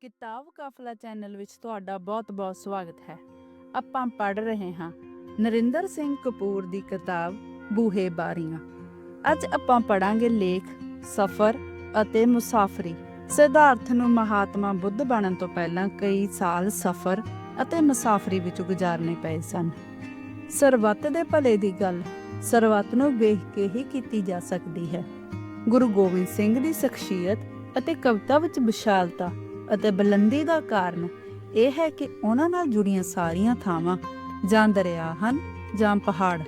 ਕਿਤਾਬ ਕਾਫਲਾ ਚੈਨਲ ਵਿੱਚ ਤੁਹਾਡਾ ਬਹੁਤ-ਬਹੁਤ ਸਵਾਗਤ ਹੈ। ਆਪਾਂ ਪੜ ਰਹੇ ਹਾਂ ਨਰਿੰਦਰ ਸਿੰਘ ਕਪੂਰ ਦੀ ਕਿਤਾਬ ਬੂਹੇ ਬਾਰੀਆਂ। ਅੱਜ ਆਪਾਂ ਪੜਾਂਗੇ ਲੇਖ, ਸਫ਼ਰ ਅਤੇ ਮੁਸਾਫਰੀ। ਸਿਧਾਰਥ ਨੂੰ ਮਹਾਤਮਾ ਬੁੱਧ ਬਣਨ ਤੋਂ ਪਹਿਲਾਂ ਕਈ ਸਾਲ ਸਫ਼ਰ ਅਤੇ ਮੁਸਾਫਰੀ ਵਿੱਚ ਗੁਜ਼ਾਰਨੇ ਪਏ ਸਨ। ਸਰਬੱਤ ਦੇ ਭਲੇ ਦੀ ਗੱਲ ਸਰਬੱਤ ਨੂੰ ਵੇਖ ਕੇ ਹੀ ਕੀਤੀ ਜਾ ਸਕਦੀ ਹੈ। ਗੁਰੂ ਗੋਬਿੰਦ ਸਿੰਘ ਦੀ ਸ਼ਖਸੀਅਤ ਅਤੇ ਕਵਿਤਾ ਵਿੱਚ ਵਿਸ਼ਾਲਤਾ ਅਤੇ ਬੁਲੰਦੀ ਦਾ ਕਾਰਨ ਇਹ ਹੈ ਕਿ ਉਹਨਾਂ ਨਾਲ ਜੁੜੀਆਂ ਸਾਰੀਆਂ ਥਾਵਾਂ ਜਾਂ ਦਰਿਆ ਹਨ ਜਾਂ ਪਹਾੜ।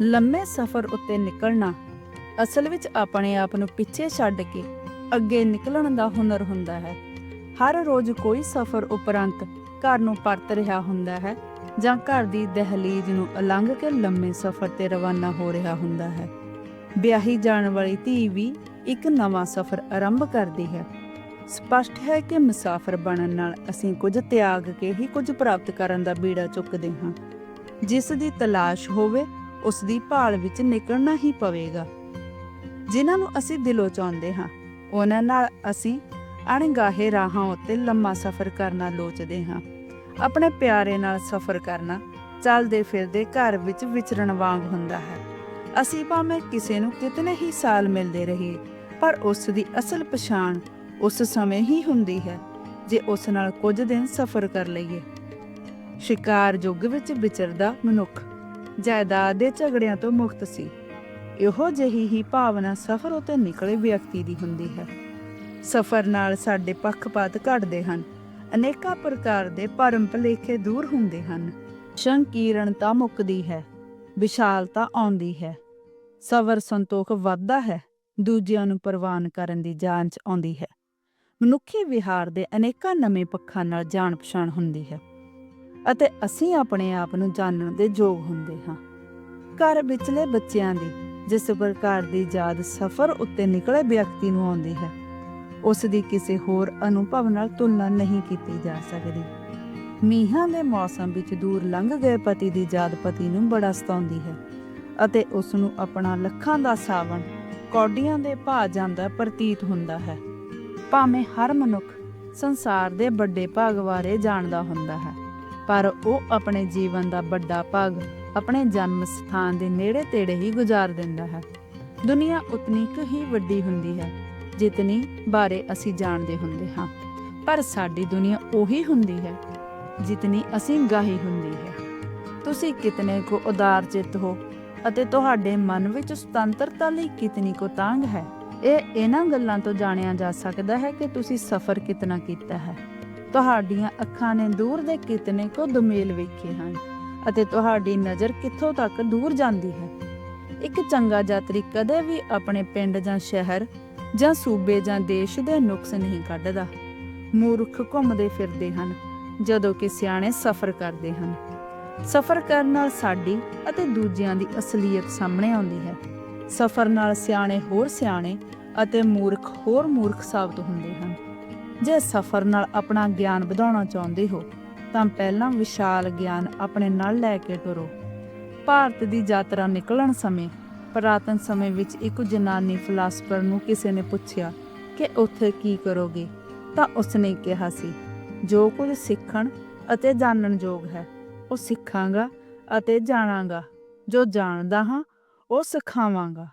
ਲੰਮੇ ਸਫ਼ਰ ਉੱਤੇ ਨਿਕਲਣਾ ਅਸਲ ਵਿੱਚ ਆਪਣੇ ਆਪ ਨੂੰ ਪਿੱਛੇ ਛੱਡ ਕੇ ਅੱਗੇ ਨਿਕਲਣ ਦਾ ਹੁਨਰ ਹੁੰਦਾ ਹੈ। ਹਰ ਰੋਜ਼ ਕੋਈ ਸਫ਼ਰ ਉਪਰੰਤ ਘਰ ਨੂੰ ਪਰਤ ਰਿਹਾ ਹੁੰਦਾ ਹੈ ਜਾਂ ਘਰ ਦੀ ਦਹਲੀਜ਼ ਨੂੰ ਅਲੰਘ ਕੇ ਲੰਮੇ ਸਫ਼ਰ ਤੇ ਰਵਾਨਾ ਹੋ ਰਿਹਾ ਹੁੰਦਾ ਹੈ। ਵਿਆਹੀ ਜਾਣ ਵਾਲੀ ਧੀ ਵੀ ਇੱਕ ਨਵਾਂ ਸਫ਼ਰ ਆਰੰਭ ਕਰਦੀ ਹੈ। ਸਪਸ਼ਟ ਹੈ ਕਿ ਮੁਸਾਫਰ ਬਣਨ ਨਾਲ ਅਸੀਂ ਕੁਝ ਤਿਆਗ ਕੇ ਹੀ ਕੁਝ ਪ੍ਰਾਪਤ ਕਰਨ ਦਾ ਬੀੜਾ ਚੁੱਕਦੇ ਹਾਂ। ਜਿਸ ਦੀ ਤਲਾਸ਼ ਹੋਵੇ, ਉਸ ਦੀ ਭਾਲ ਵਿੱਚ ਨਿਕਲਣਾ ਹੀ ਪਵੇਗਾ। ਜਿਨ੍ਹਾਂ ਨੂੰ ਅਸੀਂ ਦਿਲੋਂ ਚਾਹੁੰਦੇ ਹਾਂ, ਉਹਨਾਂ ਨਾਲ ਅਸੀਂ ਅਣਗਾਹੇ ਰਾਹਾਂ ਉੱਤੇ ਲੰਮਾ ਸਫ਼ਰ ਕਰਨਾ ਲੋਚਦੇ ਹਾਂ। ਆਪਣੇ ਪਿਆਰੇ ਨਾਲ ਸਫ਼ਰ ਕਰਨਾ ਚੱਲਦੇ ਫਿਰਦੇ ਘਰ ਵਿੱਚ ਵਿਚਰਨ ਵਾਂਗ ਹੁੰਦਾ ਹੈ। ਅਸੀਂ ਭਾਵੇਂ ਕਿਸੇ ਨੂੰ ਕਿਤਨੇ ਹੀ ਸਾਲ ਮਿਲਦੇ ਰਹੀਏ, ਪਰ ਉਸ ਦੀ ਅਸਲ ਪਛਾਣ ਉਸ ਸਮੇਂ ਹੀ ਹੁੰਦੀ ਹੈ, ਜੇ ਉਸ ਨਾਲ ਕੁਝ ਦਿਨ ਸਫ਼ਰ ਕਰ ਲਈਏ। ਸ਼ਿਕਾਰ ਯੁੱਗ ਵਿੱਚ ਵਿਚਰਦਾ ਮਨੁੱਖ ਜਾਇਦਾਦ ਦੇ ਝਗੜਿਆਂ ਤੋਂ ਮੁਕਤ ਸੀ। ਇਹੋ ਜਿਹੀ ਹੀ ਭਾਵਨਾ ਸਫ਼ਰ ਉਤੇ ਨਿਕਲੇ ਵਿਅਕਤੀ ਦੀ ਹੁੰਦੀ ਹੈ। ਸਫ਼ਰ ਨਾਲ ਸਾਡੇ ਪੱਖਪਾਤ ਘਟਦੇ ਹਨ। ਅਨੇਕਾਂ ਪ੍ਰਕਾਰ ਦੇ ਭਰਮ ਭੁਲੇਖੇ ਦੂਰ ਹੁੰਦੇ ਹਨ। ਸੰਕੀਰਣਤਾ ਮੁੱਕਦੀ ਹੈ ਵਿਸ਼ਾਲਤਾ ਆਉਂਦੀ ਹੈ। ਸਬਰ ਸੰਤੋਖ ਵੱਧਦਾ ਹੈ, ਦੂਜਿਆਂ ਨੂੰ ਪ੍ਰਵਾਨ ਕਰਨ ਦੀ ਜਾਂਚ ਆਉਂਦੀ ਹੈ। ਮਨੁੱਖੀ ਵਿਹਾਰ ਦੇ ਅਨੇਕਾਂ ਨਵੇਂ ਪੱਖਾਂ ਨਾਲ ਜਾਣ ਪਛਾਣ ਹੁੰਦੀ ਹੈ ਅਤੇ ਅਸੀਂ ਆਪਣੇ ਆਪ ਨੂੰ ਜਾਣਨ ਦੇ ਯੋਗ ਹੁੰਦੇ ਹਾਂ। ਘਰ ਵਿਚਲੇ ਬੱਚਿਆਂ ਦੀ ਜਿਸ ਪ੍ਰਕਾਰ ਦੀ ਯਾਦ ਸਫ਼ਰ ਉੱਤੇ ਨਿਕਲੇ ਵਿਅਕਤੀ ਨੂੰ ਆਉਂਦੀ ਹੈ, ਉਸ ਦੀ ਕਿਸੇ ਹੋਰ ਅਨੁਭਵ ਨਾਲ ਤੁਲਨਾ ਨਹੀਂ ਕੀਤੀ ਜਾ ਸਕਦੀ। ਮੀਂਹਾਂ ਦੇ ਮੌਸਮ ਵਿੱਚ ਦੂਰ ਲੰਘ ਗਏ ਪਤੀ ਦੀ ਯਾਦ ਪਤੀ ਨੂੰ ਬੜਾ ਸਤਾਉਂਦੀ ਹੈ ਅਤੇ ਉਸ ਨੂੰ ਆਪਣਾ ਲੱਖਾਂ ਦਾ ਸਾਵਣ ਕੌਡੀਆਂ ਦੇ ਭਾ ਜਾਂਦਾ ਪ੍ਰਤੀਤ ਹੁੰਦਾ ਹੈ। ਭਾਵੇਂ ਹਰ ਮਨੁੱਖ ਸੰਸਾਰ ਦੇ ਵੱਡੇ ਭਾਗ ਬਾਰੇ ਜਾਣਦਾ ਹੁੰਦਾ ਹੈ, ਪਰ ਉਹ ਆਪਣੇ ਜੀਵਨ ਦਾ ਵੱਡਾ ਭਾਗ ਆਪਣੇ ਜਨਮ ਸਥਾਨ ਦੇ ਨੇੜੇ ਤੇੜੇ ਹੀ ਗੁਜ਼ਾਰ ਦਿੰਦਾ ਹੈ। ਦੁਨੀਆ ਉਤਨੀ ਕੁ ਹੀ ਵੱਡੀ ਹੁੰਦੀ ਹੈ ਜਿਤਨੀ ਬਾਰੇ ਅਸੀਂ ਜਾਣਦੇ ਹੁੰਦੇ ਹਾਂ, ਪਰ ਸਾਡੀ ਦੁਨੀਆ ਉਹੀ ਹੁੰਦੀ ਹੈ ਜਿਤਨੀ ਅਸੀਂ ਗਾਹੀ ਹੁੰਦੀ ਹੈ। ਤੁਸੀਂ ਕਿਤਨੇ ਕੋ ਉਦਾਰ ਚਿੱਤ ਹੋ ਅਤੇ ਤੁਹਾਡੇ ਮਨ ਵਿੱਚ ਸੁਤੰਤਰਤਾ ਲਈ ਕਿਤਨੀ ਕੋ ਤਾਂਗ ਹੈ? ਇਹ ਇਹਨਾਂ ਗੱਲਾਂ ਤੋਂ ਜਾਣਿਆ ਜਾ ਸਕਦਾ ਹੈ ਕਿ ਤੁਸੀਂ ਸਫ਼ਰ ਕਿਤਨਾ ਕੀਤਾ ਹੈ। ਤੁਹਾਡੀਆਂ ਅੱਖਾਂ ਨੇ ਦੂਰ ਦੇ ਕਿਤਨੇ ਕੋ ਦੁਮੇਲ ਵੇਖੇ ਹਨ ਅਤੇ ਤੁਹਾਡੀ ਨਜ਼ਰ ਕਿੱਥੋਂ ਤੱਕ ਦੂਰ ਜਾਂਦੀ ਹੈ। ਇੱਕ ਚੰਗਾ ਯਾਤਰੀ ਕਦੇ ਵੀ ਆਪਣੇ ਪਿੰਡ ਜਾਂ ਸ਼ਹਿਰ ਜਾਂ ਸੂਬੇ ਜਾਂ ਦੇਸ਼ ਦੇ ਨੁਕਸ ਨਹੀਂ ਕੱਢਦਾ। ਮੂਰਖ ਘੁੰਮਦੇ ਫਿਰਦੇ ਹਨ ਜਦੋਂ ਕਿ ਸਿਆਣੇ ਸਫ਼ਰ ਕਰਦੇ ਹਨ। ਸਫ਼ਰ ਕਰਨ ਨਾਲ ਸਾਡੀ ਅਤੇ ਦੂਜਿਆਂ ਦੀ ਅਸਲੀਅਤ ਸਾਹਮਣੇ ਆਉਂਦੀ ਹੈ। ਸਫ਼ਰ ਨਾਲ ਸਿਆਣੇ ਹੋਰ ਸਿਆਣੇ ਅਤੇ ਮੂਰਖ ਹੋਰ ਮੂਰਖ ਸਾਬਤ ਹੁੰਦੇ ਹਨ। ਜੇ ਸਫ਼ਰ ਨਾਲ ਆਪਣਾ ਗਿਆਨ ਵਧਾਉਣਾ ਚਾਹੁੰਦੇ ਹੋ, ਤਾਂ ਪਹਿਲਾਂ ਵਿਸ਼ਾਲ ਗਿਆਨ ਆਪਣੇ ਨਾਲ ਲੈ ਕੇ ਟੁਰੋ ਭਾਰਤ ਦੀ ਯਾਤਰਾ ਨਿਕਲਣ ਸਮੇਂ, ਪੁਰਾਤਨ ਸਮੇਂ ਵਿੱਚ ਇੱਕ ਜਨਾਨੀ ਫਿਲਾਸਫਰ ਨੂੰ ਕਿਸੇ ਨੇ ਪੁੱਛਿਆ ਕਿ ਉੱਥੇ ਕੀ ਕਰੋਗੇ, ਤਾਂ ਉਸਨੇ ਕਿਹਾ ਸੀ, ਜੋ ਕੁਝ ਸਿੱਖਣ ਅਤੇ ਜਾਣਨ ਯੋਗ ਹੈ, ਉਹ ਸਿੱਖਾਂਗਾ ਅਤੇ ਜਾਣਾਂਗਾ। ਜੋ ਜਾਣਦਾ ਹਾਂ ਉਹ ਸਿਖਾਵਾਂਗਾ।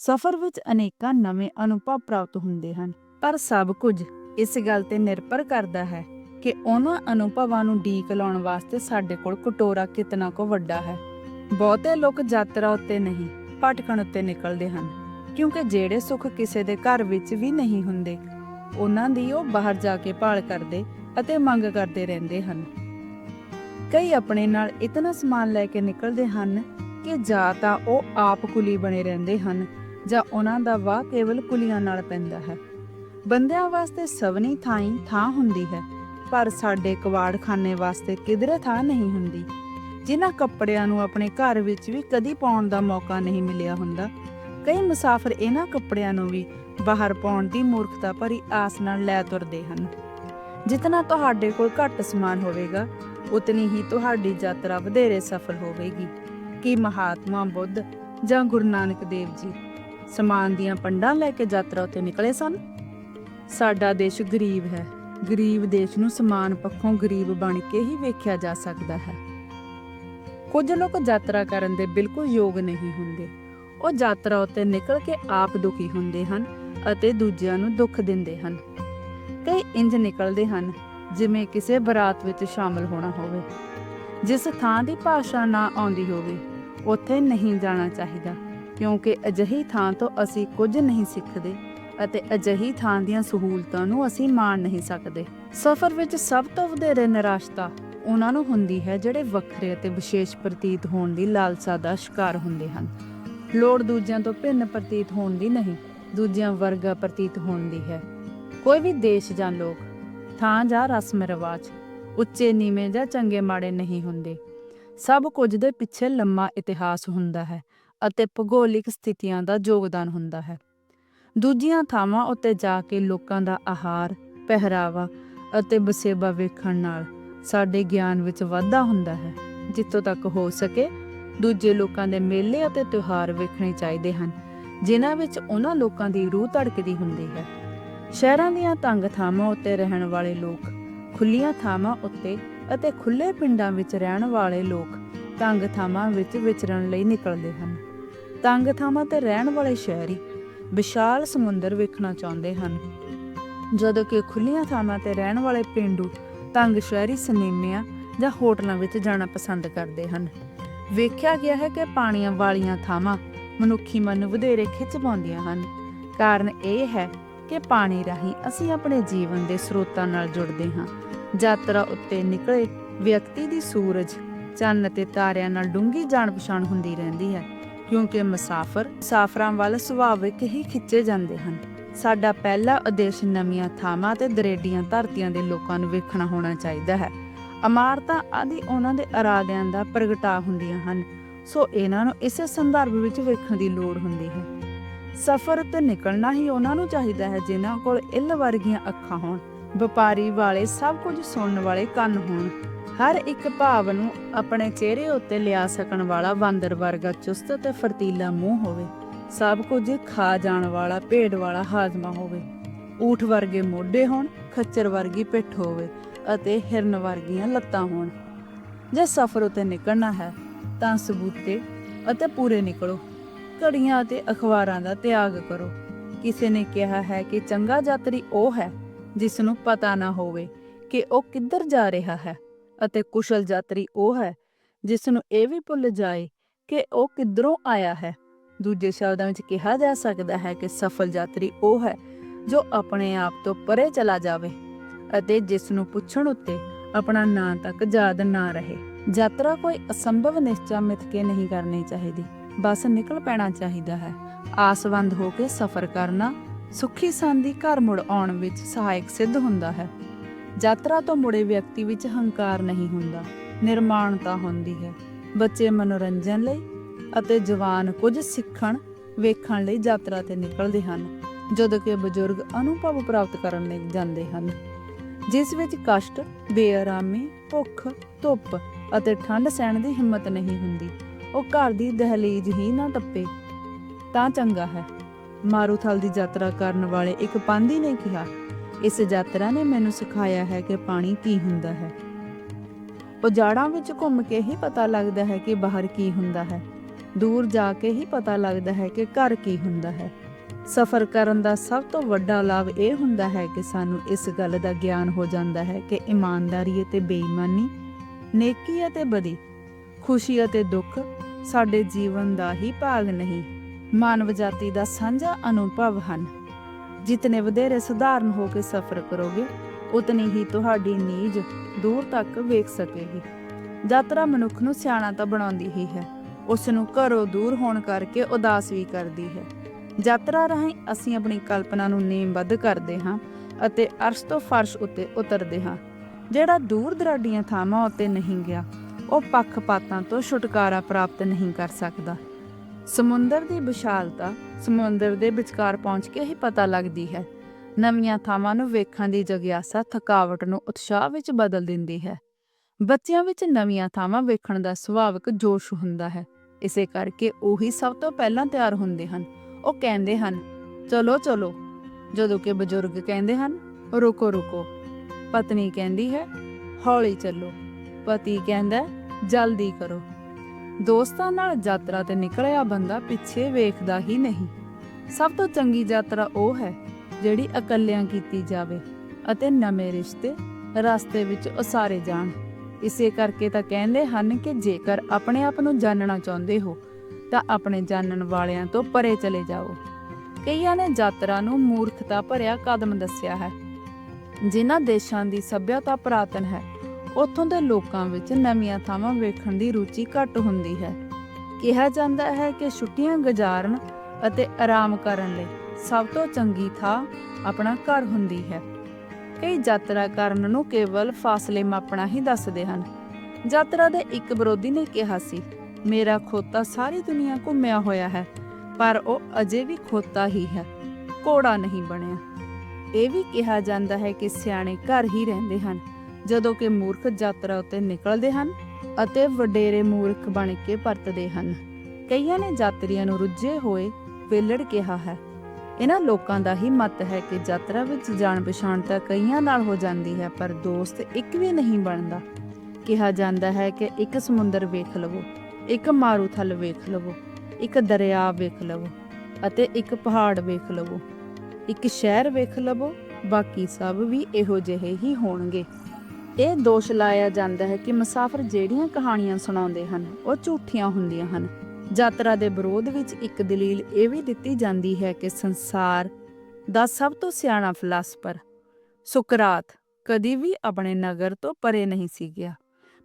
ਸਫ਼ਰ ਵਿੱਚ ਅਨੇਕਾਂ ਨਵੇਂ ਅਨੁਭਵ ਪ੍ਰਾਪਤ ਹੁੰਦੇ ਹਨ, ਪਰ ਸਭ ਕੁਝ ਇਸ ਗੱਲ ਤੇ ਨਿਰਭਰ ਕਰਦਾ ਹੈ ਕਿ ਉਹਨਾਂ ਅਨੁਭਵਾਂ ਨੂੰ ਢੀਕ ਲਾਉਣ ਵਾਸਤੇ ਸਾਡੇ ਕੋਲ ਕਟੋਰਾ ਕਿਤਨਾ ਕੋ ਵੱਡਾ ਹੈ। ਬਹੁਤੇ ਲੋਕ ਯਾਤਰਾ ਉੱਤੇ ਨਹੀਂ, ਭਟਕਣ ਉੱਤੇ ਨਿਕਲਦੇ ਹਨ, ਕਿਉਂਕਿ ਜਿਹੜੇ ਸੁੱਖ ਕਿਸੇ ਦੇ ਘਰ ਵਿੱਚ ਵੀ ਨਹੀਂ ਹੁੰਦੇ, ਉਹਨਾਂ ਦੀ ਉਹ ਬਾਹਰ ਜਾ ਕੇ ਭਾਲ ਕਰਦੇ ਅਤੇ ਮੰਗ ਕਰਦੇ ਰਹਿੰਦੇ ਹਨ। ਕਈ ਆਪਣੇ ਨਾਲ ਇਤਨਾ ਸਮਾਨ ਲੈ ਕੇ ਨਿਕਲਦੇ ਹਨ ਕਿ ਜਾਂ ਤਾਂ ਉਹ ਆਪ ਕੁਲੀ ਬਣੇ ਰਹਿੰਦੇ ਹਨ, ਜਾਂ ਉਹਨਾਂ ਦਾ ਵਾਹ ਕੇਵਲ ਕੁਲੀਆਂ ਨਾਲ ਪੈਂਦਾ ਹੈ। ਬੰਦਿਆਂ ਵਾਸਤੇ ਸਵਨੀ ਥਾਈ ਥਾਂ ਹੁੰਦੀ ਹੈ, ਪਰ ਸਾਡੇ ਕਵਾੜਖਾਨੇ ਵਾਸਤੇ ਕਿਧਰੇ ਥਾਂ ਨਹੀਂ ਹੁੰਦੀ। ਜਿਨ੍ਹਾਂ ਕੱਪੜਿਆਂ ਨੂੰ ਆਪਣੇ ਘਰ ਵਿੱਚ ਵੀ ਕਦੀ ਪਾਉਣ ਦਾ ਮੌਕਾ ਨਹੀਂ ਮਿਲਿਆ ਹੁੰਦਾ, ਕਈ ਮੁਸਾਫਰ ਇਹਨਾਂ ਕੱਪੜਿਆਂ ਨੂੰ ਵੀ ਬਾਹਰ ਪਾਉਣ ਦੀ ਮੂਰਖਤਾ ਭਰੀ ਆਸ ਨਾਲ ਲੈ ਤੁਰਦੇ ਹਨ। ਜਿਤਨਾ ਤੁਹਾਡੇ ਕੋਲ ਘੱਟ ਸਮਾਨ ਹੋਵੇਗਾ, ਉਤਨੀ ਹੀ ਤੁਹਾਡੀ ਯਾਤਰਾ ਵਧੇਰੇ ਸਫਲ ਹੋਵੇਗੀ। ਕਿ ਮਹਾਤਮਾ ਬੁੱਧ ਜਾਂ ਗੁਰੂ ਨਾਨਕ ਦੇਵ ਜੀ ਸਮਾਨ ਦੀਆਂ ਪੰਡਾਂ ਲੈ ਕੇ ਯਾਤਰਾ ਉਤੇ ਨਿਕਲੇ ਸਨ? ਸਾਡਾ ਦੇਸ਼ ਗਰੀਬ ਹੈ। ਗਰੀਬ ਦੇਸ਼ ਨੂੰ ਸਮਾਨ ਪੱਖੋਂ ਗਰੀਬ ਬਣ ਕੇ ਹੀ ਵੇਖਿਆ ਜਾ ਸਕਦਾ ਹੈ। ਕੁਝ ਲੋਕ ਯਾਤਰਾ ਕਰਨ ਦੇ ਬਿਲਕੁਲ ਯੋਗ ਨਹੀਂ ਹੁੰਦੇ। ਉਹ ਯਾਤਰਾ ਉੱਤੇ ਨਿਕਲ ਕੇ ਆਪ ਦੁਖੀ ਹੁੰਦੇ ਹਨ ਅਤੇ ਦੂਜਿਆਂ ਨੂੰ ਦੁੱਖ ਦਿੰਦੇ ਹਨ। ਕਈ ਇੰਜ ਨਿਕਲਦੇ ਹਨ, ਜਿਵੇਂ ਕਿਸੇ ਬਰਾਤ ਵਿੱਚ ਸ਼ਾਮਲ ਹੋਣਾ ਹੋਵੇ। ਜਿਸ ਥਾਂ ਦੀ ਭਾਸ਼ਾ ਨਾ ਆਉਂਦੀ ਹੋਵੇ ਉੱਥੇ ਨਹੀਂ ਜਾਣਾ ਚਾਹੀਦਾ, ਕਿਉਂਕਿ ਅਜਿਹੀ ਥਾਂ ਤੋਂ ਅਸੀਂ ਕੁਝ ਨਹੀਂ ਸਿੱਖਦੇ ਅਤੇ ਅਜਿਹੀ ਥਾਂ ਦੀਆਂ ਸਹੂਲਤਾਂ ਨੂੰ ਅਸੀਂ ਮਾਣ ਨਹੀਂ ਸਕਦੇ। ਸਫ਼ਰ ਵਿੱਚ ਸਭ ਤੋਂ ਵਧੇਰੇ ਨਿਰਾਸ਼ਤਾ ਉਹਨਾਂ ਨੂੰ ਹੁੰਦੀ ਹੈ ਜਿਹੜੇ ਵੱਖਰੇ ਅਤੇ ਵਿਸ਼ੇਸ਼ ਪ੍ਰਤੀਤ ਹੋਣ ਦੀ ਲਾਲਸਾ ਦਾ ਸ਼ਿਕਾਰ ਹੁੰਦੇ ਹਨ। ਲੋੜ ਦੂਜਿਆਂ ਤੋਂ ਭਿੰਨ ਪ੍ਰਤੀਤ ਹੋਣ ਦੀ ਨਹੀਂ, ਦੂਜਿਆਂ ਵਰਗਾ ਪ੍ਰਤੀਤ ਹੋਣ ਦੀ ਹੈ। ਕੋਈ ਵੀ ਦੇਸ਼ ਜਾਂ ਲੋਕ, ਥਾਂ ਜਾਂ ਰਸਮ ਰਿਵਾਜ ਉੱਚੇ, ਨੀਵੇਂ ਜਾਂ ਚੰਗੇ ਮਾੜੇ ਨਹੀਂ ਹੁੰਦੇ। ਸਭ ਕੁਝ ਦੇ ਪਿੱਛੇ ਲੰਮਾ ਇਤਿਹਾਸ ਹੁੰਦਾ ਹੈ ਅਤੇ ਭੂਗੋਲਿਕ ਸਥਿਤੀਆਂ ਦਾ ਯੋਗਦਾਨ ਹੁੰਦਾ ਹੈ। ਦੂਜੀਆਂ ਥਾਵਾਂ ਉੱਤੇ ਜਾ ਕੇ ਲੋਕਾਂ ਦਾ ਆਹਾਰ, ਪਹਿਰਾਵਾ ਅਤੇ ਬਸੇਬਾ ਵੇਖਣ ਨਾਲ ਸਾਡੇ ਗਿਆਨ ਵਿੱਚ ਵਾਧਾ ਹੁੰਦਾ ਹੈ। ਜਿੱਥੋਂ ਤੱਕ ਹੋ ਸਕੇ, ਦੂਜੇ ਲੋਕਾਂ ਦੇ ਮੇਲੇ ਅਤੇ ਤਿਉਹਾਰ ਵੇਖਣੇ ਚਾਹੀਦੇ ਹਨ, ਜਿਨ੍ਹਾਂ ਵਿੱਚ ਉਹਨਾਂ ਲੋਕਾਂ ਦੀ ਰੂਹ ਧੜਕਦੀ ਹੁੰਦੀ ਹੈ। ਸ਼ਹਿਰਾਂ ਦੀਆਂ ਤੰਗ ਥਾਵਾਂ ਉੱਤੇ ਰਹਿਣ ਵਾਲੇ ਲੋਕ ਖੁੱਲੀਆਂ ਥਾਵਾਂ ਉੱਤੇ ਅਤੇ ਖੁੱਲੇ ਪਿੰਡਾਂ ਵਿੱਚ ਰਹਿਣ ਵਾਲੇ ਲੋਕ ਤੰਗ ਥਾਵਾਂ ਵਿੱਚ ਵਿਚਰਨ ਲਈ ਨਿਕਲਦੇ ਹਨ। ਤੰਗ ਥਾਵਾਂ ਤੇ ਰਹਿਣ ਵਾਲੇ ਸ਼ਹਿਰੀ ਵਿਸ਼ਾਲ ਸਮੁੰਦਰ ਵੇਖਣਾ ਚਾਹੁੰਦੇ ਹਨ। ਜਦੋਂ ਕਿ ਖੁੱਲੀਆਂ ਥਾਵਾਂ ਤੇ ਰਹਿਣ ਵਾਲੇ ਪਿੰਡੂ ਤੰਗ ਸ਼ਹਿਰੀ ਸਿਨੇਮਿਆਂ ਜਾਂ ਹੋਟਲਾਂ ਵਿੱਚ ਜਾਣਾ ਪਸੰਦ ਕਰਦੇ ਹਨ। ਵੇਖਿਆ ਗਿਆ ਹੈ ਕਿ ਪਾਣੀਆਂ ਵਾਲੀਆਂ ਥਾਵਾਂ ਮਨੁੱਖੀ ਮਨ ਨੂੰ ਵਧੇਰੇ ਖਿੱਚ ਪਾਉਂਦੀਆਂ ਹਨ। ਕਾਰਨ ਇਹ ਹੈ ਕਿ ਪਾਣੀ ਰਾਹੀਂ ਅਸੀਂ ਆਪਣੇ ਜੀਵਨ ਦੇ ਸਰੋਤਾਂ ਨਾਲ ਜੁੜਦੇ ਹਾਂ। ਯਾਤਰਾ ਉੱਤੇ ਨਿਕਲੇ ਵਿਅਕਤੀ ਦੀ ਸੂਰਜ ਚੰਨ ਅਤੇ ਤਾਰਿਆਂ ਨਾਲ ਡੂੰਗੀ ਜਾਣ ਪਛਾਣ ਹੁੰਦੀ ਰਹਿੰਦੀ ਹੈ, ਕਿਉਂਕਿ ਮੁਸਾਫਰ ਸਾਫਰਾਂ ਵੱਲ ਸੁਭਾਵਿਕ ਹੀ ਖਿੱਚੇ ਜਾਂਦੇ ਹਨ। ਸਾਡਾ ਪਹਿਲਾ ਉਦੇਸ਼ ਨਵੀਆਂ ਥਾਵਾਂ ਤੇ ਦਰੇਡੀਆਂ ਧਰਤੀਆਂ ਦੇ ਲੋਕਾਂ ਨੂੰ ਵੇਖਣਾ ਹੋਣਾ ਚਾਹੀਦਾ ਹੈ। ਇਮਾਰਤਾਂ ਆਦਿ ਉਹਨਾਂ ਦੇ ਇਰਾਦਿਆਂ ਦਾ ਪ੍ਰਗਟਾ ਹੁੰਦੀਆਂ ਹਨ, ਸੋ ਇਹਨਾਂ ਨੂੰ ਇਸੇ ਸੰਦਰਭ ਵਿੱਚ ਵੇਖਣ ਦੀ ਲੋੜ ਹੁੰਦੀ ਹੈ। ਸਫ਼ਰ ਤੇ ਨਿਕਲਣਾ ਹੀ ਉਹਨਾਂ ਨੂੰ ਚਾਹੀਦਾ ਹੈ ਜਿਨ੍ਹਾਂ ਕੋਲ ਇਲ ਵਰਗੀਆਂ ਅੱਖਾਂ ਹੋਣ। ਵਪਾਰੀ ਵਾਲੇ ਸਭ ਕੁਝ ਸੁਣਨ ਵਾਲੇ ਕੰਨ ਹੋਣ। ਹਰ ਇੱਕ ਭਾਵ ਨੂੰ ਆਪਣੇ ਚਿਹਰੇ ਉੱਤੇ ਲਿਆ ਸਕਣ ਵਾਲਾ ਬਾਂਦਰ ਵਰਗਾ ਚੁਸਤ ਤੇ ਫਰਤੀਲਾ ਮੂੰਹ ਹੋਵੇ। ਸਭ ਕੁਝ ਖਾ ਜਾਣ ਵਾਲਾ, ਭੇਡ ਵਾਲਾ ਹਾਜ਼ਮਾ ਹੋਵੇ। ਊਠ ਵਰਗੇ ਮੋਢੇ ਹੋਣ, ਖੱਚਰ ਵਰਗੀ ਪਿੱਠ ਹੋਵੇ ਅਤੇ ਹਿਰਨ ਵਰਗੀਆਂ ਲੱਤਾਂ ਹੋਣ। ਜੇ ਸਫ਼ਰ ਉਤੇ ਨਿਕਲਣਾ ਹੈ, ਤਾਂ ਸਬੂਤੇ ਅਤੇ ਪੂਰੇ ਨਿਕਲੋ। ਘੜੀਆਂ ਅਤੇ ਅਖਬਾਰਾਂ ਦਾ ਤਿਆਗ ਕਰੋ। ਕਿਸੇ ਨੇ ਕਿਹਾ ਹੈ ਕਿ ਚੰਗਾ ਯਾਤਰੀ ਉਹ ਹੈ ਜਿਸ ਨੂੰ ਪਤਾ ਨਾ ਹੋਵੇ ਕਿ ਉਹ ਕਿੱਧਰ ਜਾ ਰਿਹਾ ਹੈ ਅਤੇ ਕੁਸ਼ਲ ਯਾਤਰੀ ਉਹ ਹੈ ਜਿਸ ਨੂੰ ਇਹ ਵੀ ਭੁੱਲ ਜਾਏ ਕਿ ਉਹ ਕਿੱਧਰੋਂ ਆਇਆ ਹੈ। ਦੂਜੇ ਸ਼ਬਦਾਂ ਵਿੱਚ ਕਿਹਾ ਜਾ ਸਕਦਾ ਹੈ ਕਿ ਸਫਲ ਯਾਤਰੀ ਉਹ ਹੈ ਜੋ ਆਪਣੇ ਆਪ ਤੋਂ ਪਰੇ ਚਲਾ ਜਾਵੇ ਅਤੇ ਜਿਸ ਨੂੰ ਪੁੱਛਣ ਉੱਤੇ ਆਪਣਾ ਨਾਂ ਤੱਕ ਯਾਦ ਨਾ ਰਹੇ। ਯਾਤਰਾ ਕੋਈ ਅਸੰਭਵ ਨਿਸ਼ਚਾ ਮਿੱਥ ਕੇ ਨਹੀਂ ਕਰਨੀ ਚਾਹੀਦੀ। ਬਸ ਨਿਕਲ ਪੈਣਾ ਚਾਹੀਦਾ ਹੈ। ਆਸਵੰਦ ਹੋ ਕੇ ਸਫ਼ਰ ਕਰਨਾ ਸੁਖੀ ਸੰਦੀ ਘਰ ਮੁੜ ਆਉਣ ਵਿੱਚ ਸਹਾਇਕ ਸਿੱਧ ਹੁੰਦਾ ਹੈ। ਯਾਤਰਾ ਤੋਂ ਮੁੜੇ ਵਿਅਕਤੀ ਵਿੱਚ ਹੰਕਾਰ ਨਹੀਂ ਹੁੰਦਾ ਨਿਰਮਾਣਤਾ ਹੁੰਦੀ ਹੈ। ਬੱਚੇ ਮਨੋਰੰਜਨ ਲਈ ਅਤੇ ਜਵਾਨ ਕੁਝ ਸਿੱਖਣ, ਵੇਖਣ ਲਈ ਯਾਤਰਾ ਤੇ ਨਿਕਲਦੇ ਹਨ, ਜਦੋਂ ਕਿ ਬਜ਼ੁਰਗ ਅਨੁਭਵ ਪ੍ਰਾਪਤ ਕਰਨ ਲਈ ਜਾਂਦੇ ਹਨ। ਜਿਸ ਵਿੱਚ ਕਸ਼ਟ, ਬੇਆਰਾਮੀ, ਭੁੱਖ, ਧੁੱਪ ਅਤੇ ਠੰਡ ਸਹਿਣ ਦੀ ਹਿੰਮਤ ਨਹੀਂ ਹੁੰਦੀ, ਉਹ ਘਰ ਦੀ ਦਹਲੀਜ਼ ਹੀ ਨਾ ਟੱਪੇ। ਤਾਂ ਚੰਗਾ ਹੈ। ਮਾਰੂਥਲ ਦੀ ਯਾਤਰਾ ਕਰਨ ਵਾਲੇ ਇੱਕ ਪਾਂਦੀ ਨੇ ਕਿਹਾ, ਇਸ ਯਾਤਰਾ ਨੇ ਮੈਨੂੰ ਸਿਖਾਇਆ ਹੈ ਕਿ ਪਾਣੀ ਕੀ ਹੁੰਦਾ ਹੈ। ਉਜਾੜਾਂ ਵਿੱਚ ਘੁੰਮ ਕੇ ਹੀ ਪਤਾ ਲੱਗਦਾ ਹੈ ਕਿ ਬਾਹਰ ਕੀ ਹੁੰਦਾ ਹੈ। ਦੂਰ ਜਾ ਕੇ ਹੀ ਪਤਾ ਲੱਗਦਾ ਹੈ ਕਿ ਘਰ ਕੀ ਹੁੰਦਾ ਹੈ। ਸਫ਼ਰ ਕਰਨ ਦਾ ਸਭ ਤੋਂ ਵੱਡਾ ਲਾਭ ਇਹ ਹੁੰਦਾ ਹੈ ਕਿ ਸਾਨੂੰ ਇਸ ਗੱਲ ਦਾ ਗਿਆਨ ਹੋ ਜਾਂਦਾ ਹੈ ਕਿ ਇਮਾਨਦਾਰੀ ਅਤੇ ਬੇਈਮਾਨੀ, ਨੇਕੀ ਅਤੇ ਬਦੀ, ਖੁਸ਼ੀ ਅਤੇ ਦੁੱਖ ਸਾਡੇ ਜੀਵਨ ਦਾ ਹੀ ਭਾਗ ਨਹੀਂ। ਮਾਨਵ ਜਾਤੀ ਦਾ ਸਾਂਝਾ ਅਨੁਭਵ ਹਨ। ਜਿਤਨੇ ਵਧੇਰੇ ਸਧਾਰਨ ਹੋ ਕੇ ਸਫ਼ਰ ਕਰੋਗੇ, ਉਤਨੀ ਹੀ ਤੁਹਾਡੀ ਨੀਜ ਦੂਰ ਤੱਕ ਵੇਖ ਸਕੇਗੀ। ਯਾਤਰਾ ਮਨੁੱਖ ਨੂੰ ਸਿਆਣਾ ਤਾਂ ਬਣਾਉਂਦੀ ਹੀ ਹੈ। ਉਸ ਨੂੰ ਘਰੋਂ ਦੂਰ ਹੋਣ ਕਰਕੇ ਉਦਾਸ ਵੀ ਕਰਦੀ ਹੈ। ਯਾਤਰਾ ਰਾਹੀਂ ਅਸੀਂ ਆਪਣੀ ਕਲਪਨਾ ਨੂੰ ਨੇਮਬੱਧ ਕਰਦੇ ਹਾਂ ਅਤੇ ਅਰਸ਼ ਤੋਂ ਫਰਸ਼ ਉੱਤੇ ਉਤਰਦੇ ਹਾਂ। ਜਿਹੜਾ ਦੂਰ ਦਰਾਡੀਆਂ ਥਾਵਾਂ ਉੱਤੇ ਨਹੀਂ ਗਿਆ, ਉਹ ਪੱਖਪਾਤਾਂ ਤੋਂ ਛੁਟਕਾਰਾ ਪ੍ਰਾਪਤ ਨਹੀਂ ਕਰ ਸਕਦਾ। ਸਮੁੰਦਰ ਦੀ ਵਿਸ਼ਾਲਤਾ ਸਮੁੰਦਰ ਦੇ ਵਿਚਕਾਰ ਪਹੁੰਚ ਕੇ ਹੀ ਪਤਾ ਲੱਗਦੀ ਹੈ। ਨਵੀਆਂ ਥਾਵਾਂ ਨੂੰ ਵੇਖਣ ਦੀ ਜਗਿਆਸਾ ਥਕਾਵਟ ਨੂੰ ਉਤਸ਼ਾਹ ਵਿੱਚ ਬਦਲ ਦਿੰਦੀ ਹੈ। ਬੱਚਿਆਂ ਵਿੱਚ ਨਵੀਆਂ ਥਾਵਾਂ ਵੇਖਣ ਦਾ ਸੁਭਾਵਿਕ ਜੋਸ਼ ਹੁੰਦਾ ਹੈ। ਇਸੇ ਕਰਕੇ ਉਹੀ ਸਭ ਤੋਂ ਪਹਿਲਾਂ ਤਿਆਰ ਹੁੰਦੇ ਹਨ। ਉਹ ਕਹਿੰਦੇ ਹਨ, ਚਲੋ ਚਲੋ। ਜਦੋਂ ਕਿ ਬਜ਼ੁਰਗ ਕਹਿੰਦੇ ਹਨ, ਰੁਕੋ ਰੁਕੋ। ਪਤਨੀ ਕਹਿੰਦੀ ਹੈ, ਹੌਲੀ ਚੱਲੋ। ਪਤੀ ਕਹਿੰਦਾ, ਜਲਦੀ ਕਰੋ। ਦੋਸਤਾਂ ਨਾਲ ਯਾਤਰਾ ਤੇ ਨਿਕਲਿਆ ਬੰਦਾ ਪਿੱਛੇ ਵੇਖਦਾ ਹੀ ਨਹੀਂ। ਸਭ ਤੋਂ ਚੰਗੀ ਯਾਤਰਾ ਉਹ ਹੈ, ਜਿਹੜੀ ਇਕੱਲਿਆਂ ਕੀਤੀ ਜਾਵੇ ਅਤੇ ਨਵੇਂ ਰਿਸ਼ਤੇ ਰਸਤੇ ਵਿੱਚ ਉਸਾਰੇ ਜਾਣ। ਇਸੇ ਕਰਕੇ ਤਾਂ ਕਹਿੰਦੇ ਹਨ ਕਿ ਜੇਕਰ ਆਪਣੇ ਆਪ ਨੂੰ ਜਾਣਨਾ ਚਾਹੁੰਦੇ ਹੋ, ਤਾਂ ਆਪਣੇ ਜਾਣਨ ਵਾਲਿਆਂ ਤੋਂ ਪਰੇ ਚਲੇ ਜਾਓ। ਕਈਆਂ ਨੇ ਯਾਤਰਾ ਨੂੰ ਮੂਰਖਤਾ ਭਰਿਆ ਕਦਮ ਦੱਸਿਆ ਹੈ, ਜਿਨ੍ਹਾਂ ਦੇਸ਼ਾਂ ਦੀ ਸੱਭਿਅਤਾ ਪੁਰਾਤਨ ਹੈ। ਉੱਥੋਂ ਦੇ ਲੋਕਾਂ ਵਿੱਚ ਨਵੀਆਂ ਥਾਵਾਂ ਵੇਖਣ ਦੀ ਰੁਚੀ ਘੱਟ ਹੁੰਦੀ ਹੈ। ਕਿਹਾ ਜਾਂਦਾ ਹੈ ਕਿ ਛੁੱਟੀਆਂ ਗੁਜ਼ਾਰਨ ਅਤੇ ਆਰਾਮ ਕਰਨ ਲਈ ਸਭ ਤੋਂ ਚੰਗੀ ਥਾਂ ਆਪਣਾ ਘਰ ਹੁੰਦੀ ਹੈ। ਕਈ ਯਾਤਰਾ ਕਰਨ ਨੂੰ ਕੇਵਲ ਫਾਸਲੇ ਮਾਪਣਾ ਹੀ ਦੱਸਦੇ ਹਨ। ਯਾਤਰਾ ਦੇ ਇੱਕ ਵਿਰੋਧੀ ਨੇ ਕਿਹਾ ਸੀ, ਮੇਰਾ ਖੋਤਾ ਸਾਰੀ ਦੁਨੀਆ ਘੁੰਮਿਆ ਹੋਇਆ ਹੈ, ਪਰ ਉਹ ਅਜੇ ਵੀ ਖੋਤਾ ਹੀ ਹੈ, ਘੋੜਾ ਨਹੀਂ ਬਣਿਆ। ਇਹ ਵੀ ਕਿਹਾ ਜਾਂਦਾ ਹੈ ਕਿ ਸਿਆਣੇ ਘਰ ਹੀ ਰਹਿੰਦੇ ਹਨ। ਜਦੋਂ ਕਿ ਮੂਰਖ ਯਾਤਰਾ ਉੱਤੇ ਨਿਕਲਦੇ ਹਨ ਅਤੇ ਵਡੇਰੇ ਮੂਰਖ ਬਣ ਕੇ ਪਰਤਦੇ ਹਨ। ਕਈਆਂ ਨੇ ਯਾਤਰੀਆਂ ਨੂੰ ਰੁੱਝੇ ਹੋਏ ਵਿਲੜ ਕਿਹਾ ਹੈ। ਇਹਨਾਂ ਲੋਕਾਂ ਦਾ ਹੀ ਮਤ ਹੈ ਕਿ ਯਾਤਰਾ ਵਿੱਚ ਜਾਣ ਪਛਾਣ ਤਾਂ ਕਈਆਂ ਨਾਲ ਹੋ ਜਾਂਦੀ ਹੈ, ਪਰ ਦੋਸਤ ਇੱਕ ਵੀ ਨਹੀਂ ਬਣਦਾ। ਕਿਹਾ ਜਾਂਦਾ ਹੈ ਕਿ ਇੱਕ ਸਮੁੰਦਰ ਵੇਖ ਲਵੋ, ਇੱਕ ਮਾਰੂਥਲ ਵੇਖ ਲਵੋ, ਇੱਕ ਦਰਿਆ ਵੇਖ ਲਵੋ ਅਤੇ ਇੱਕ ਪਹਾੜ ਵੇਖ ਲਵੋ। ਇੱਕ ਸ਼ਹਿਰ ਵੇਖ ਲਵੋ, ਬਾਕੀ ਸਭ ਵੀ ਇਹੋ ਜਿਹੇ ਹੀ ਹੋਣਗੇ। ਇਹ ਦੋਸ਼ ਲਾਇਆ ਜਾਂਦਾ ਹੈ ਕਿ ਮੁਸਾਫਰ ਜਿਹੜੀਆਂ ਕਹਾਣੀਆਂ ਸੁਣਾਉਂਦੇ ਹਨ, ਉਹ ਝੂਠੀਆਂ ਹੁੰਦੀਆਂ ਹਨ। ਯਾਤਰਾ ਦੇ ਵਿਰੋਧ ਵਿੱਚ ਇੱਕ ਦਲੀਲ ਇਹ ਵੀ ਦਿੱਤੀ ਜਾਂਦੀ ਹੈ ਕਿ ਸੰਸਾਰ ਦਾ ਸਭ ਤੋਂ ਸਿਆਣਾ ਫਿਲਾਸਫਰ ਸੁਕਰਾਤ ਕਦੀ ਵੀ ਆਪਣੇ ਨਗਰ ਤੋਂ ਪਰੇ ਨਹੀਂ ਸੀ ਗਿਆ।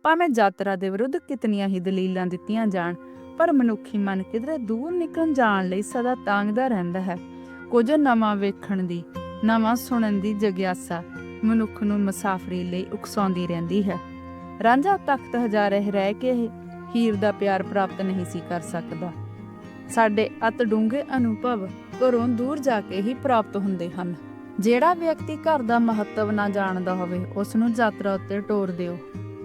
ਭਾਵੇਂ ਯਾਤਰਾ ਦੇ ਵਿਰੁੱਧ ਕਿਤਨੀਆਂ ਹੀ ਦਲੀਲਾਂ ਦਿੱਤੀਆਂ ਜਾਣ, ਪਰ ਮਨੁੱਖੀ ਮਨ ਕਿਧਰੇ ਦੂਰ ਨਿਕਲਣ ਜਾਣ ਲਈ ਸਦਾ ਤਾਂਗਦਾ ਰਹਿੰਦਾ ਹੈ। ਕੁਝ ਨਵਾਂ ਵੇਖਣ ਦੀ, ਨਵਾਂ ਸੁਣਨ ਦੀ ਜਗਿਆਸਾ ਮਨੁੱਖ ਨੂੰ ਮੁਸਾਫਰੀ ਲਈ ਉਕਸਾਉਂਦੀ ਰਹਿੰਦੀ ਹੈ। ਰਾਂਝਾ ਤਖਤ ਹਜ਼ਾਰੇ ਰਹਿ ਕੇ ਹੀਰ ਦਾ ਪਿਆਰ ਪ੍ਰਾਪਤ ਨਹੀਂ ਸੀ ਕਰ ਸਕਦਾ। ਸਾਡੇ ਅਤ ਡੂੰਘੇ ਅਨੁਭਵ ਘਰੋਂ ਦੂਰ ਜਾ ਕੇ ਹੀ ਪ੍ਰਾਪਤ ਹੁੰਦੇ ਹਨ। ਜਿਹੜਾ ਵਿਅਕਤੀ ਘਰ ਦਾ ਮਹੱਤਵ ਨਾ ਜਾਣਦਾ ਹੋਵੇ ਉਸ ਨੂੰ ਯਾਤਰਾ ਉੱਤੇ ਟੋਰ ਦਿਓ।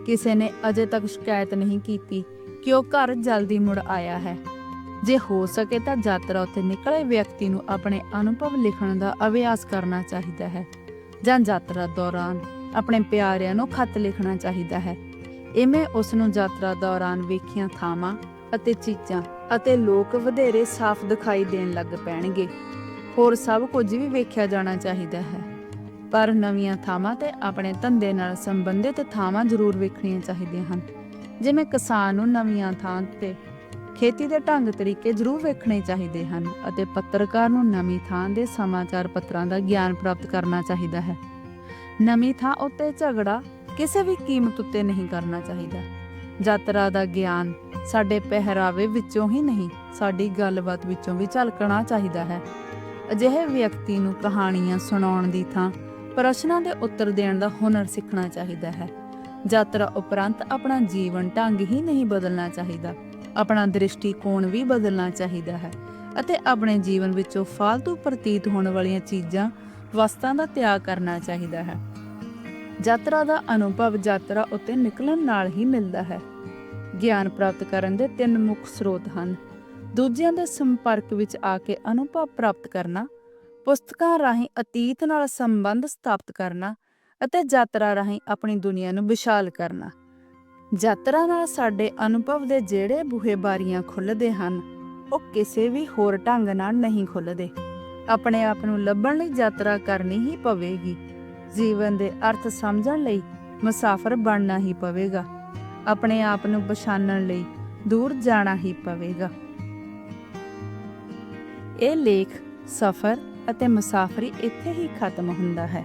ਕਿਸੇ ਨੇ ਅਜੇ ਤੱਕ ਸ਼ਿਕਾਇਤ ਨਹੀਂ ਕੀਤੀ ਕਿ ਉਹ ਘਰ ਜਲਦੀ ਮੁੜ ਆਇਆ ਹੈ। ਜੇ ਹੋ ਸਕੇ ਤਾਂ ਯਾਤਰਾ ਉੱਤੇ ਨਿਕਲੇ ਵਿਅਕਤੀ ਨੂੰ ਆਪਣੇ ਅਨੁਭਵ ਲਿਖਣ ਦਾ ਅਭਿਆਸ ਕਰਨਾ ਚਾਹੀਦਾ ਹੈ। ਜਾਂ ਯਾਤਰਾ ਦੌਰਾਨ ਆਪਣੇ ਪਿਆਰਿਆਂ ਨੂੰ ਖੱਤ ਲਿਖਣਾ ਚਾਹੀਦਾ ਹੈ। ਇਵੇਂ ਉਸ ਨੂੰ ਯਾਤਰਾ ਦੌਰਾਨ ਵੇਖੀਆਂ ਥਾਵਾਂ ਅਤੇ ਚੀਜ਼ਾਂ ਅਤੇ ਲੋਕ ਵਧੇਰੇ ਸਾਫ਼ ਦਿਖਾਈ ਦੇਣ ਲੱਗ ਪੈਣਗੇ। ਹੋਰ ਸਭ ਕੁਝ ਵੀ ਵੇਖਿਆ ਜਾਣਾ ਚਾਹੀਦਾ ਹੈ। ਪਰ ਨਵੀਆਂ ਥਾਵਾਂ ਤੇ ਆਪਣੇ ਧੰਦੇ ਨਾਲ ਸੰਬੰਧਿਤ ਥਾਵਾਂ ਜ਼ਰੂਰ ਵੇਖਣੀਆਂ ਚਾਹੀਦੀਆਂ ਹਨ। ਜਿਵੇਂ ਕਿਸਾਨ ਨੂੰ ਨਵੀਆਂ ਥਾਂ ਤੇ ਖੇਤੀ ਦੇ ਢੰਗ ਤਰੀਕੇ ਜ਼ਰੂਰ ਵੇਖਣੇ ਚਾਹੀਦੇ ਹਨ ਅਤੇ ਪੱਤਰਕਾਰ ਨੂੰ ਨਵੀਂ ਥਾਂ ਦੇ ਸਮਾਚਾਰ ਪੱਤਰਾਂ ਦਾ ਗਿਆਨ ਪ੍ਰਾਪਤ ਕਰਨਾ ਚਾਹੀਦਾ ਹੈ। ਨਵੀਂ ਥਾਂ ਉੱਤੇ ਝਗੜਾ ਕਿਸੇ ਵੀ ਕੀਮਤ ਉੱਤੇ ਨਹੀਂ ਕਰਨਾ ਚਾਹੀਦਾ। ਯਾਤਰਾ ਦਾ ਗਿਆਨ ਸਾਡੇ ਪਹਿਰਾਵੇ ਵਿੱਚੋਂ ਹੀ ਨਹੀਂ, ਸਾਡੀ ਗੱਲਬਾਤ ਵਿੱਚੋਂ ਵੀ ਝਲਕਣਾ ਚਾਹੀਦਾ ਹੈ। ਅਜਿਹੇ ਵਿਅਕਤੀ ਨੂੰ ਕਹਾਣੀਆਂ ਸੁਣਾਉਣ ਦੀ ਥਾਂ, ਪ੍ਰਸ਼ਨਾਂ ਦੇ ਉੱਤਰ ਦੇਣ ਦਾ ਹੁਨਰ ਸਿੱਖਣਾ ਚਾਹੀਦਾ ਹੈ। ਯਾਤਰਾ ਉਪਰੰਤ ਆਪਣਾ ਜੀਵਨ ਢੰਗ ਹੀ ਨਹੀਂ ਬਦਲਣਾ ਚਾਹੀਦਾ। ਆਪਣਾ ਦ੍ਰਿਸ਼ਟੀਕੋਣ ਵੀ ਬਦਲਣਾ ਚਾਹੀਦਾ ਹੈ ਅਤੇ ਆਪਣੇ ਜੀਵਨ ਵਿੱਚੋਂ ਫालतू ਪ੍ਰਤੀਤ ਹੋਣ ਵਾਲੀਆਂ ਚੀਜ਼ਾਂ, ਵਸਤਾਂ ਦਾ ਤਿਆਗ ਕਰਨਾ ਚਾਹੀਦਾ ਹੈ। ਯਾਤਰਾ ਦਾ ਅਨੁਭਵ ਯਾਤਰਾ ਉੱਤੇ ਨਿਕਲਣ ਨਾਲ ਹੀ ਮਿਲਦਾ ਹੈ। ਗਿਆਨ ਪ੍ਰਾਪਤ ਕਰਨ ਦੇ ਤਿੰਨ ਮੁੱਖ ਸਰੋਤ ਹਨ। ਦੂਜਿਆਂ ਦੇ ਸੰਪਰਕ ਵਿੱਚ ਆ ਕੇ ਅਨੁਭਵ ਪ੍ਰਾਪਤ ਕਰਨਾ, ਪੁਸਤਕਾਂ ਰਾਹੀਂ ਅਤੀਤ ਨਾਲ ਸੰਬੰਧ ਸਥਾਪਿਤ ਕਰਨਾ ਅਤੇ ਯਾਤਰਾ ਰਾਹੀਂ ਆਪਣੀ ਦੁਨੀਆ ਨੂੰ ਵਿਸ਼ਾਲ ਕਰਨਾ। ਯਾਤਰਾ ਨਾਲ ਸਾਡੇ ਅਨੁਭਵ ਦੇ ਜਿਹੜੇ ਬੂਹੇ ਬਾਰੀਆਂ ਖੁੱਲਦੇ ਹਨ, ਉਹ ਕਿਸੇ ਵੀ ਹੋਰ ਢੰਗ ਨਾਲ ਨਹੀਂ ਖੁੱਲਦੇ ਆਪਣੇ ਆਪ ਨੂੰ ਲੱਭਣ ਲਈ ਯਾਤਰਾ ਕਰਨੀ ਹੀ ਪਵੇਗੀ। ਜੀਵਨ ਦੇ ਅਰਥ ਸਮਝਣ ਲਈ ਮੁਸਾਫਰ ਬਣਨਾ ਹੀ ਪਵੇਗਾ। ਆਪਣੇ ਆਪ ਨੂੰ ਪਛਾਣਨ ਲਈ ਦੂਰ ਜਾਣਾ ਹੀ ਪਵੇਗਾ। ਇਹ ਲੇਖ ਸਫ਼ਰ ਅਤੇ ਮੁਸਾਫਰੀ ਇੱਥੇ ਹੀ ਖਤਮ ਹੁੰਦਾ ਹੈ।